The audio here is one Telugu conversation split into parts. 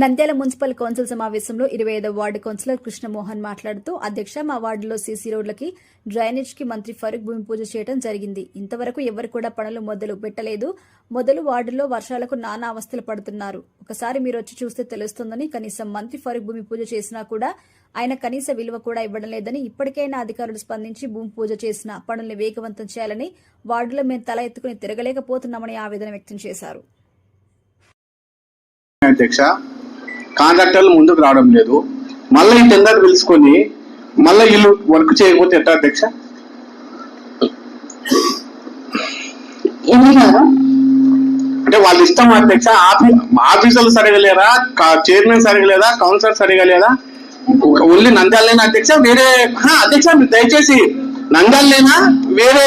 నంద్యాల మున్సిపల్ కౌన్సిల్ సమావేశంలో ఇరవై ఐదవ వార్డు కౌన్సిలర్ కృష్ణమోహన్ మాట్లాడుతూ అధ్యక్ష మా వార్డులో సీసీ రోడ్లకి డ్రైనేజ్కి మంత్రి ఫరూక్ భూమి పూజ చేయడం జరిగింది. ఇంతవరకు ఎవరు కూడా పనులు మొదలు పెట్టలేదు. మొదలు వార్డులో వర్షాలకు నానా అవస్థలు పడుతున్నారు. ఒకసారి మీరు వచ్చి చూస్తే తెలుస్తుందని కనీసం మంత్రి ఫరూక్ భూమి పూజ చేసినా కూడా ఆయన కనీస విలువ కూడా ఇవ్వడం లేదని ఇప్పటికైనా అధికారులు స్పందించి భూమి పూజ చేసిన పనుల్ని వేగవంతం చేయాలని వార్డులో మేము తల ఎత్తుకుని తిరగలేకపోతున్నామని ఆవేదన వ్యక్తం చేశారు. అధ్యక్ష కాంట్రాక్టర్లు ముందుకు రావడం లేదు. మళ్ళీ ఈ టెండర్ పిలుచుకొని మళ్ళీ వీళ్ళు వర్క్ చేయకపోతే ఎట్లా అధ్యక్ష? అంటే వాళ్ళ ఇష్టం అధ్యక్ష. ఆఫీ ఆఫీసర్లు సరిగా లేరా? చైర్మన్ సరిగా లేదా? కౌన్సిలర్ సరిగా లేదా? ఓన్లీ నంద్యాలేనా అధ్యక్ష? వేరే అధ్యక్ష దయచేసి నంద్యాలేనా వేరే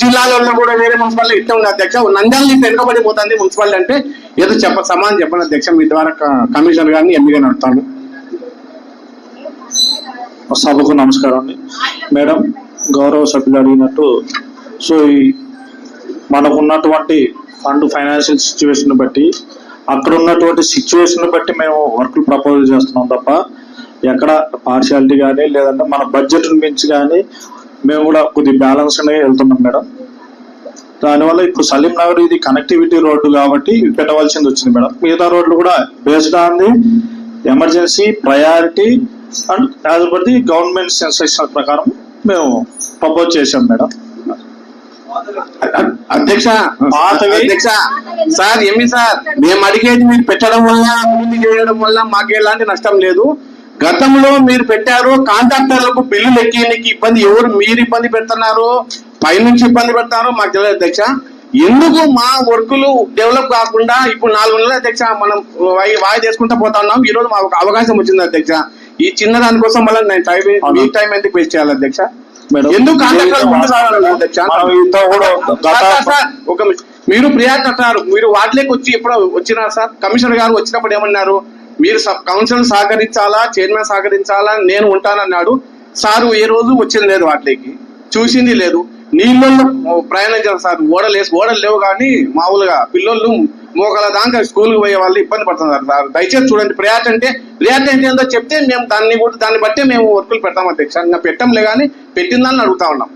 జిల్లాలో కూడా వేరే మున్సిపాలిటీ ఇట్లా ఉంది అధ్యక్ష. నంద్యాల నుంచి వెనుకబడిపోతుంది మున్సిపాలిటీ అంటే ఏదో చెప్ప సమానం చెప్పండి అధ్యక్ష. మీ ద్వారా కమిషనర్ గారిని ఎంపీ నడుతాను సభకు నమస్కారం అండి. మేడం గౌరవ సభ్యులు అడిగినట్టు సో ఈ మనకున్నటువంటి ఫండ్ ఫైనాన్షియల్ సిచ్యువేషన్ బట్టి అక్కడ ఉన్నటువంటి సిచ్యువేషన్ బట్టి మేము వర్క్లు ప్రపోజ్ చేస్తున్నాం తప్ప ఎక్కడ పార్షియాలిటీ కానీ లేదంటే మన బడ్జెట్ని మించి కానీ మేము కూడా కొద్ది బ్యాలెన్స్ అనే వెళ్తున్నాం మేడం. దానివల్ల ఇప్పుడు సలీం నగర్ ఇది కనెక్టివిటీ రోడ్డు కాబట్టి పెట్టవలసింది వచ్చింది మేడం. మిగతా రోడ్లు కూడా based on the emergency priority and as per the government sensation ప్రకారం మేము ప్రపోజ్ చేశాం మేడం. అధ్యక్ష అధ్యక్ష సార్ ఏమి సార్? మేము అడిగేది మీరు పెట్టడం వల్ల చేయడం వల్ల మాకు ఎలాంటి నష్టం లేదు. గతంలో మీరు పెట్టారు కాంట్రాక్టర్లకు బిల్లులు ఎక్కేయడానికి ఇబ్బంది ఎవరు మీరు ఇబ్బంది పెడుతున్నారు? పైనుంచి ఇబ్బంది పెడతారో మాకు తెలియదు అధ్యక్ష. ఎందుకు మా వర్కులు డెవలప్ కాకుండా ఇప్పుడు నాలుగు నెలల అధ్యక్ష మనం వాయి చేసుకుంటూ పోతా ఉన్నాం? ఈ రోజు మాకు అవకాశం వచ్చింది అధ్యక్ష. ఈ చిన్న దానికోసం మళ్ళీ నేను టైం మీ టైం ఎందుకు వేస్ట్ చేయాలి అధ్యక్ష? ఎందుకు కాంట్రాక్టర్లు ముందు అధ్యక్ష? ఒక. మీరు ప్రియారిటీ అంటున్నారు. మీరు వాటిలోకి వచ్చి ఎప్పుడు వచ్చినారు సార్? కమిషనర్ గారు వచ్చినప్పుడు ఏమన్నారు? మీరు సబ్ కౌన్సిల్ సహకరించాలా చైర్మన్ సహకరించాలా? నేను ఉంటానన్నాడు. సారు ఏ రోజు వచ్చింది లేదు వాటికి. చూసింది లేదు. నీళ్ళల్లో ప్రయాణం చేస్తారు సార్. ఓడలు వేసి ఓడలు లేవు కానీ మామూలుగా పిల్లలు మోకాల దాకా స్కూల్కి పోయే వాళ్ళు ఇబ్బంది పడుతున్నారు సార్. దయచేసి చూడండి. ప్రయాట్ అంటే ప్రియారిటీ అంటే ఏందో చెప్తే మేము దాన్ని కూడా దాన్ని బట్టే మేము వర్కులు పెడతాం అధ్యక్ష. పెట్టంలే కానీ పెట్టిందని అడుగుతా ఉన్నాం.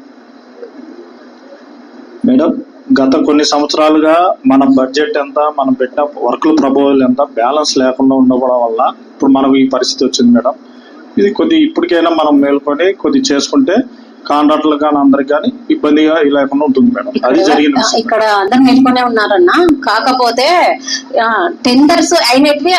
మేడం? గత కొన్ని సంవత్సరాలుగా మన బడ్జెట్ ఎంత మనం పెట్టిన వర్క్ల ప్రపోజల్ ఎంత బ్యాలెన్స్ లేకుండా ఉండడం వల్ల ఇప్పుడు మనకు ఈ పరిస్థితి వచ్చింది మేడం. ఇది కొద్ది ఇప్పటికైనా మనం మేల్కొని కొద్ది చేసుకుంటే కాంట్రాక్టర్లు కానీ అందరికి కానీ ఇబ్బందిగా లేకుండా ఉంటుంది మేడం. అది జరిగిన విషయం ఇక్కడ అందరు నేర్చుకునే ఉన్నారన్న. కాకపోతే టెండర్స్ అయినట్వి